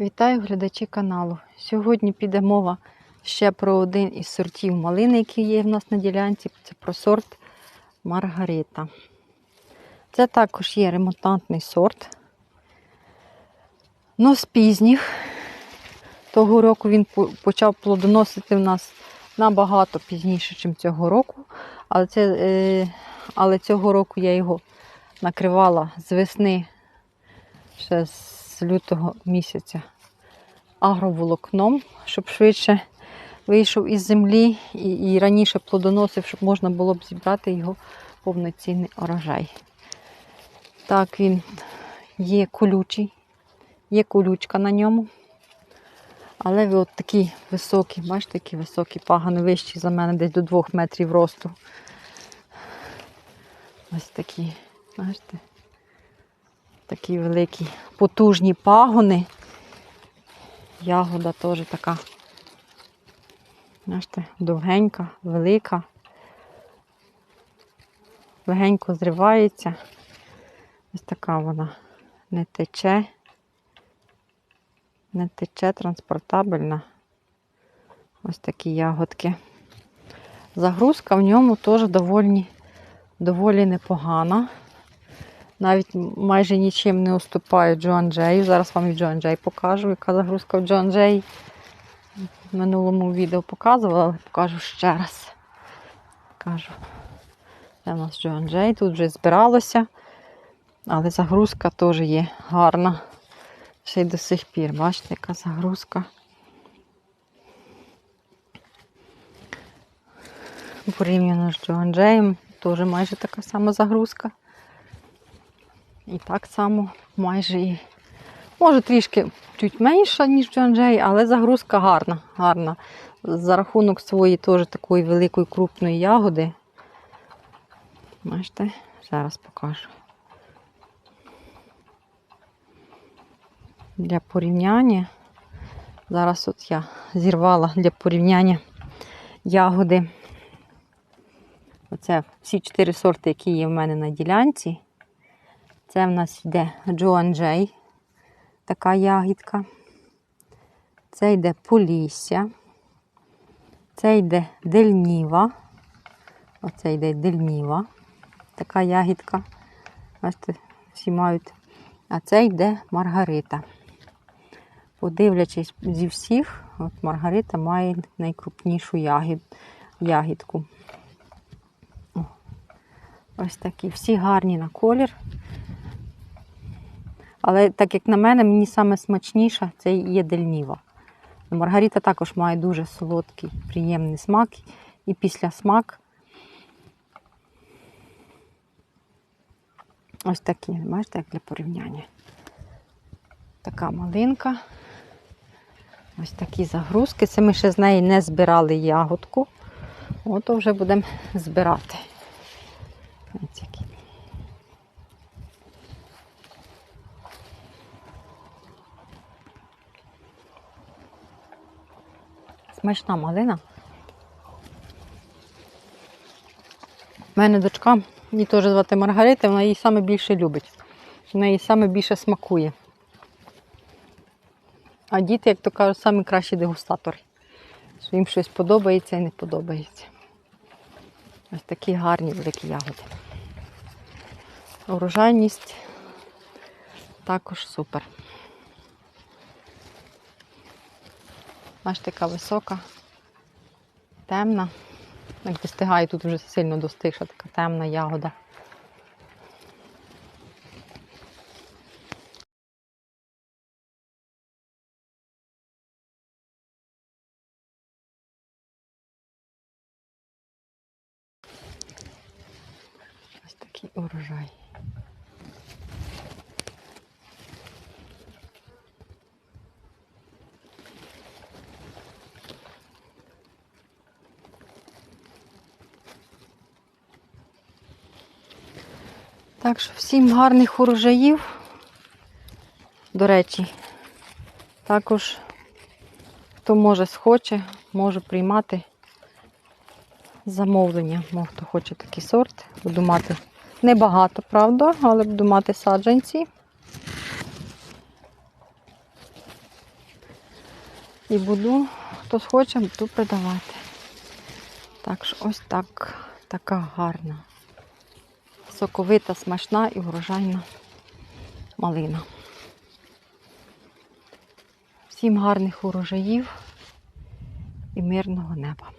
Вітаю глядачі каналу. Сьогодні піде мова ще про один із сортів малини, який є в нас на ділянці. Це про сорт Маргарита. Це також є ремонтантний сорт. Ну, з пізніх. Того року він почав плодоносити в нас набагато пізніше, ніж цього року. Але, це, е, але цього року я його накривала з весни ще з лютого місяця агроволокном, щоб швидше вийшов із землі і, і раніше плодоносив, щоб можна було б зібрати його повноцінний урожай. Так, він є колючий, є колючка на ньому. Але ви от такі високі, бачите, такі високі пагани вищі за мене, десь до 2 метрів росту. Ось такі, бачите? Такі великі, потужні пагони. Ягода теж така. Бачите, довгенька, велика. Легенько зривається. Ось така вона не тече. Не тече, транспортабельна. Ось такі ягодки. Загрузка в ньому теж доволі, доволі непогана. Навіть майже нічим не уступає Джоан Джею. Зараз вам і Джоан Джей покажу, яка загрузка в Джоан Джей. В минулому відео показувала, але покажу ще раз. Кажу. Це у нас Джоан Джей, тут вже збиралося, але загрузка теж є гарна. Ще й до сих пір. Бачите, яка загрузка. Порівняно з Джоан Джеєм, теж майже така сама загрузка. І так само майже і. Може трішки чуть менша, ніж Джон Джей, але загрузка гарна. гарна. За рахунок своєї теж такої великої крупної ягоди. Бачите, зараз покажу. Для порівняння. Зараз от я зірвала для порівняння ягоди. Оце всі чотири сорти, які є в мене на ділянці. Це в нас йде Джоан Джей, така ягідка. Це йде Полісся. Це йде Дельніва. Оце йде Дельніва. Така ягідка. Бачите, всі мають. А це йде Маргарита. Подивлячись зі всіх, от Маргарита має найкрупнішу ягід, ягідку. Ось такі. Всі гарні на колір. Але так як на мене, мені саме смачніша це є дельніва. Маргарита також має дуже солодкий, приємний смак і після смак. Ось такі, бачите, як для порівняння. Така малинка. Ось такі загрузки. Це ми ще з неї не збирали ягодку. Ото вже будемо збирати. Ось які. Смачна малина. У мене дочка, її теж звати Маргарита, вона її саме більше любить. В неї саме більше смакує. А діти, як то кажуть, самі кращі дегустатори. Що їм щось подобається і не подобається. Ось такі гарні великі ягоди. Урожайність також супер. Аж така висока, темна. Як достигає, тут вже сильно достигша, така темна ягода. Ось такий урожай. Так що всім гарних урожаїв. До речі, також хто може схоче, може приймати замовлення. Мо хто хоче такий сорт, буду мати небагато, правда, але буду мати саджанці. І буду, хто схоче, буду продавати. Так що ось так, така гарна, соковита, смачна і врожайна малина. Всім гарних урожаїв і мирного неба.